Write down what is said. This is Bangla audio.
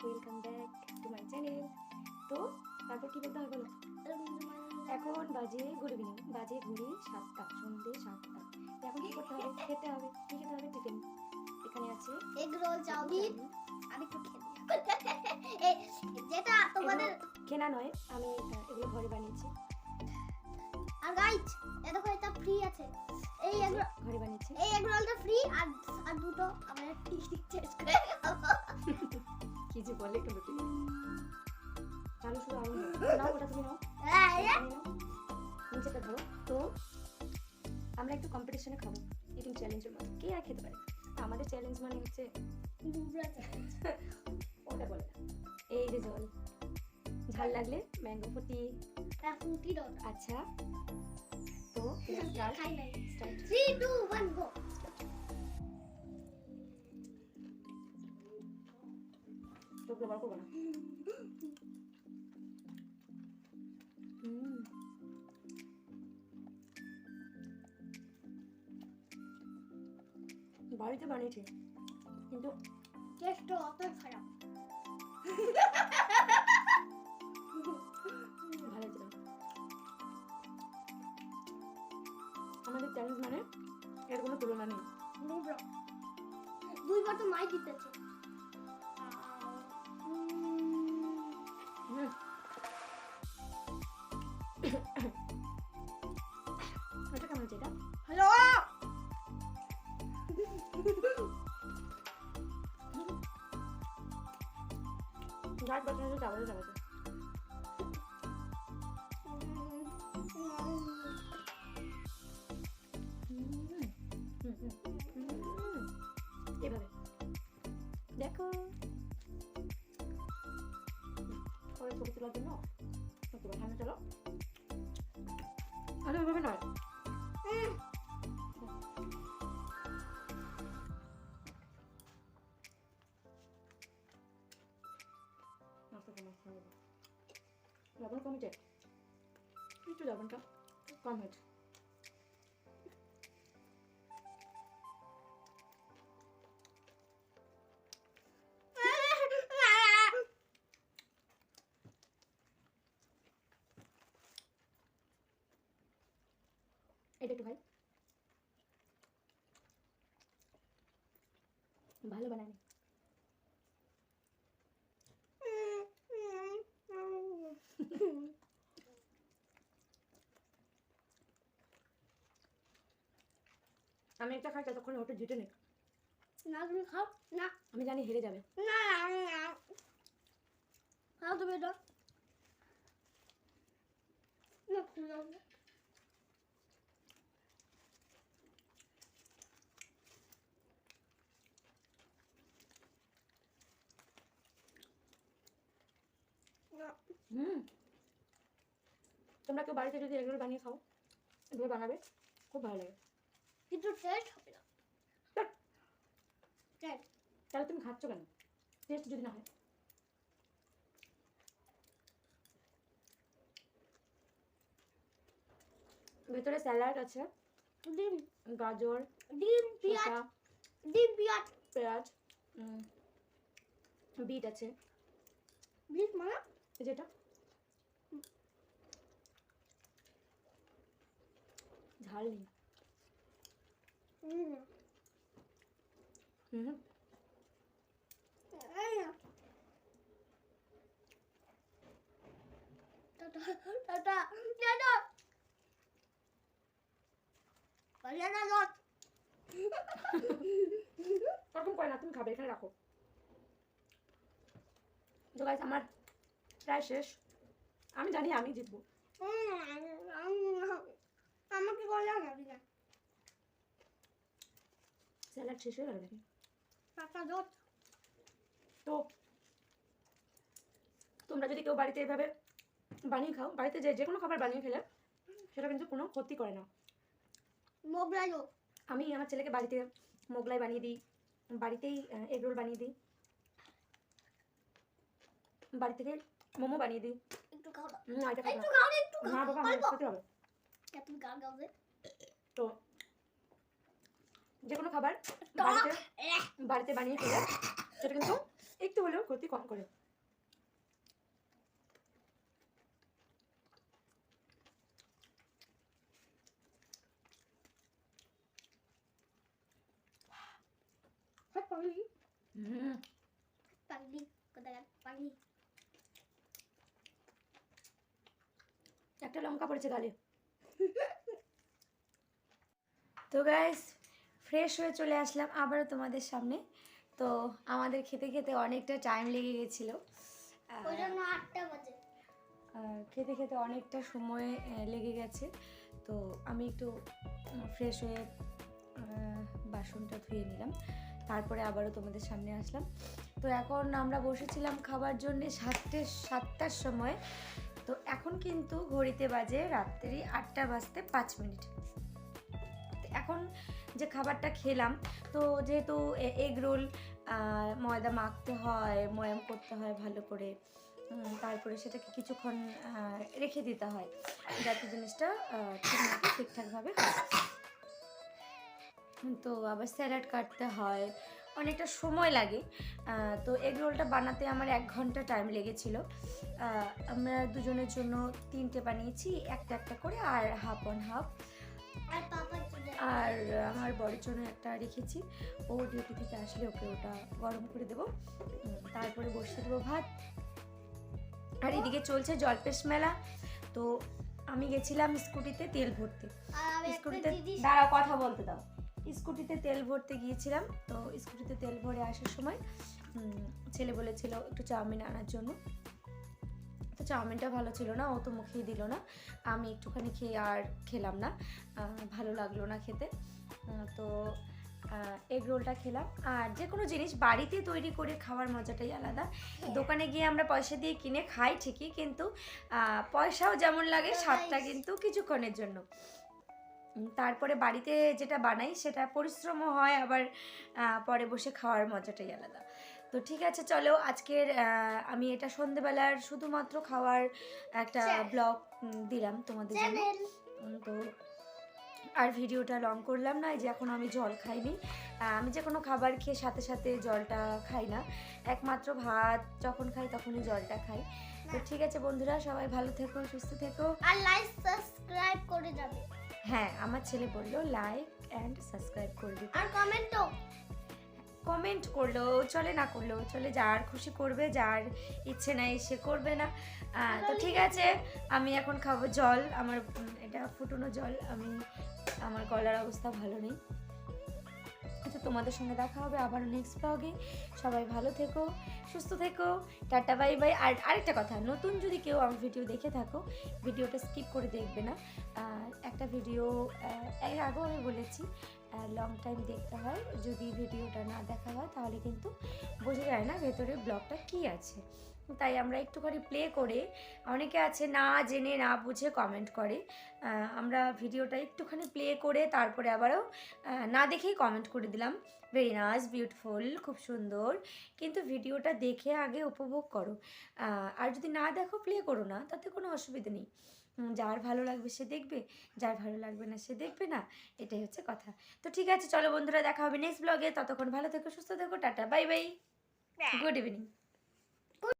Welcome back to my channel তো তারপর কি বলতে হবে বলো? এখন বাজে গুড ইভিনিং বাজে ঘড়ি সাতটা সন্ধে সাতটা। এখন কি করতে হবে? খেতে হবে। কি খেতে হবে? টিফিন। এখানে আছে এগ রোল চাউমিন। আমি একটু যেটা তোমাদের কেনা নয় আমি এগুলো ঘরে বানিয়েছি। আর গাইজ এ দেখো এটা ফ্রি আছে। এই এগ ঘরে বানিয়েছি। এই এগ রোলটা ফ্রি আর আর দুটো আমরা টিক চেঞ্জ করে। কি যে বলে একটু লুটি চালু শুধু আরও নাও ওটা তুমি নাও। হ্যাঁ। নিচেটা ধরো। তো আমরা একটু কম্পিটিশনে খাব। ইটিং চ্যালেঞ্জের মতো কে আর খেতে পারে? আমাদের চ্যালেঞ্জ মানে হচ্ছে ওটা বলে এই যে জল। ঝাল লাগলে ম্যাঙ্গো ফুটি। ফুটি আচ্ছা। তো খাই নাই। Start three two one go তো ব্যবহার করব না। বাড়িতে বানিয়েছি কিন্তু টেস্ট অত খারাপ। ভালো ছিল আমাদের চ্যালেঞ্জ মানে এর কোনো তুলনা নেই। দুইবার তো মাই জিতেছে গাছ বাচ্চা চাবাতে চাবাতে এভাবে দেখো। পরে ছবি তোলার জন্য। সামনে চলো। আরে, ওইভাবে নয়। লবণ কমেছে একটু লবণটা কম হয়েছে এটা একটু ভাই ভালো বানানি আমি একটা খাই ততক্ষণ ওটা জিতে নে না তুমি খাও। না। আমি জানি হেরে যাবে। না খাও তুমি এটা। হুম। তোমরা কেউ বাড়িতে যদি এগুলো বানিয়ে খাও এগুলো বানাবে খুব ভালো লাগে। কিন্তু টেস্ট হবে না। তাহলে তুমি খাচ্ছ কেন? টেস্ট যদি না হয়। ভেতরে স্যালাড আছে। ডিম। গাজর ডিম পেঁয়াজ। ডিম পেঁয়াজ। পেঁয়াজ বিট আছে। বিট মানে? যেটা ঝাল নেই। করে না, তুমি খাবে, এখানে রাখো। আমার প্রায় শেষ। আমি জানি আমি জিতবো। আমাকে বলে না। দিদা স্যালাড শেষ হয়ে গেল নাকি? তো তোমরা যদি কেউ বাড়িতে এভাবে বানিয়ে খাও বাড়িতে যে যে কোনো খাবার বানিয়ে খেলে সেটা কিন্তু কোনো ক্ষতি করে না। মোগলাই লোক আমি আমার ছেলেকে বাড়িতে মোগলাই বানিয়ে দিই বাড়িতেই এগ রোল বানিয়ে দিই বাড়ি থেকে মোমো বানিয়ে দিই। একটু খাও না। এটা। খাও না। একটু না খাও। বাবা আমার হবে। তো যে কোনো খাবার বাড়িতে বাড়িতে বানিয়ে খেলে সেটা কিন্তু একটু হলেও ক্ষতি কম করে। হুম। পাগলি কোথাকার পাগলি একটা লঙ্কা পড়েছে গালে। তো গাইস ফ্রেশ হয়ে চলে আসলাম আবারও তোমাদের সামনে। তো আমাদের খেতে খেতে অনেকটা টাইম লেগে গেছিল। খেতে খেতে অনেকটা সময় লেগে গেছে। তো আমি একটু ফ্রেশ হয়ে বাসনটা ধুয়ে নিলাম। তারপরে আবারও তোমাদের সামনে আসলাম। তো এখন আমরা বসেছিলাম খাবার জন্যে সাতটে সাতটার সময়। তো এখন কিন্তু ঘড়িতে বাজে রাত্রি আটটা বাজতে পাঁচ মিনিট। এখন যে খাবারটা খেলাম, তো যেহেতু এগ রোল ময়দা মাখতে হয়, ময়াম করতে হয় ভালো করে তারপরে সেটাকে কিছুক্ষণ রেখে দিতে হয়, যাতে জিনিসটা ঠিকমতো ঠিকঠাকভাবে তো আবার স্যালাড কাটতে হয়, অনেকটা সময় লাগে তো এগ রোলটা বানাতে আমার এক ঘণ্টা টাইম লেগেছিল। আমরা দুজনের জন্য তিনটে বানিয়েছি, একটা একটা করে, আর হাফ অন হাফ আর আমার বরের জন্য একটা রেখেছি। ও ডিউটি থেকে আসলে ওকে ওটা গরম করে দেবো। তারপরে বসিয়ে দেবো ভাত। আর এদিকে চলছে জলপেশ মেলা। তো আমি গেছিলাম স্কুটিতে তেল ভরতে। স্কুটিতে দাঁড়া কথা বলতে দাও। স্কুটিতে তেল ভরতে গিয়েছিলাম। তো স্কুটিতে তেল ভরে আসার সময় ছেলে বলেছিল একটু চাউমিন আনার জন্য। তো চাউমিনটা ভালো ছিল না ও তো মুখেই দিল না। আমি একটুখানি খেয়ে আর খেলাম না ভালো লাগল না খেতে। তো এগ রোলটা খেলাম। আর যে কোনো জিনিস বাড়িতে তৈরি করে খাওয়ার মজাটাই আলাদা। দোকানে গিয়ে আমরা পয়সা দিয়ে কিনে খাই ঠিকই কিন্তু পয়সাও যেমন লাগে স্বাদটা কিন্তু কিছুক্ষণের জন্য। তারপরে বাড়িতে যেটা বানাই সেটা পরিশ্রমও হয় আবার পরে বসে খাওয়ার মজাটাই আলাদা। তো ঠিক আছে চলো আজকের আমি এটা সন্ধেবেলার শুধুমাত্র খাওয়ার একটা ব্লগ দিলাম তোমাদের জন্য। তো আর ভিডিওটা লং করলাম না এই যে এখন আমি জল খাইনি। আমি যে কোনো খাবার খেয়ে সাথে সাথে জলটা খাই না। একমাত্র ভাত যখন খাই তখনই জলটা খাই। তো ঠিক আছে বন্ধুরা সবাই ভালো থেকো সুস্থ থেকো। আর লাইক সাবস্ক্রাইব করে যাবে। হ্যাঁ আমার ছেলে বলল লাইক অ্যান্ড সাবস্ক্রাইব করে দিতে। আর কমেন্টও কমেন্ট করল, চলে না করল, চলে যার খুশি করবে, যার ইচ্ছে নাই সে করবে না। তো ঠিক আছে, আমি এখন খাব জল, আমার এটা ফুটনো জল, আমি, আমার গলার অবস্থা ভালো নেই। আচ্ছা তোমাদের সঙ্গে দেখা হবে আবার নেক্সট ব্লগে সবাই ভালো থেকো, সুস্থ থেকো, টাটা বাই বাই আর আরেকটা কথা, নতুন যদি কেউ আমার ভিডিও দেখে থাকো ভিডিওটা স্কিপ করে দেখবে না। একটা ভিডিও এর আগেও আমি বলেছি লং টাইম দেখতে হয়। যদি ভিডিওটা না দেখা হয়, তাহলে কিন্তু বোঝা যায় না ভেতরে ব্লগটা কি আছে। তাই আমরা একটুখানি প্লে করে, অনেকে আছে না জেনে, না বুঝে কমেন্ট করে। আমরা ভিডিওটা একটুখানি প্লে করে, তারপরে আবারও না দেখেই কমেন্ট করে দিলাম। ভেরি নাইস বিউটিফুল খুব সুন্দর। কিন্তু ভিডিওটা দেখে আগে উপভোগ করো। আর যদি না দেখো প্লে করো না, তাতে কোনো অসুবিধা নেই। যার ভালো লাগবে সে দেখবে যার ভালো লাগবে না সে দেখবে না এটাই হচ্ছে কথা। তো ঠিক আছে চলো বন্ধুরা দেখা হবে নেক্সট ব্লগে ততক্ষণ ভালো থেকো সুস্থ থেকো tata bye bye good evening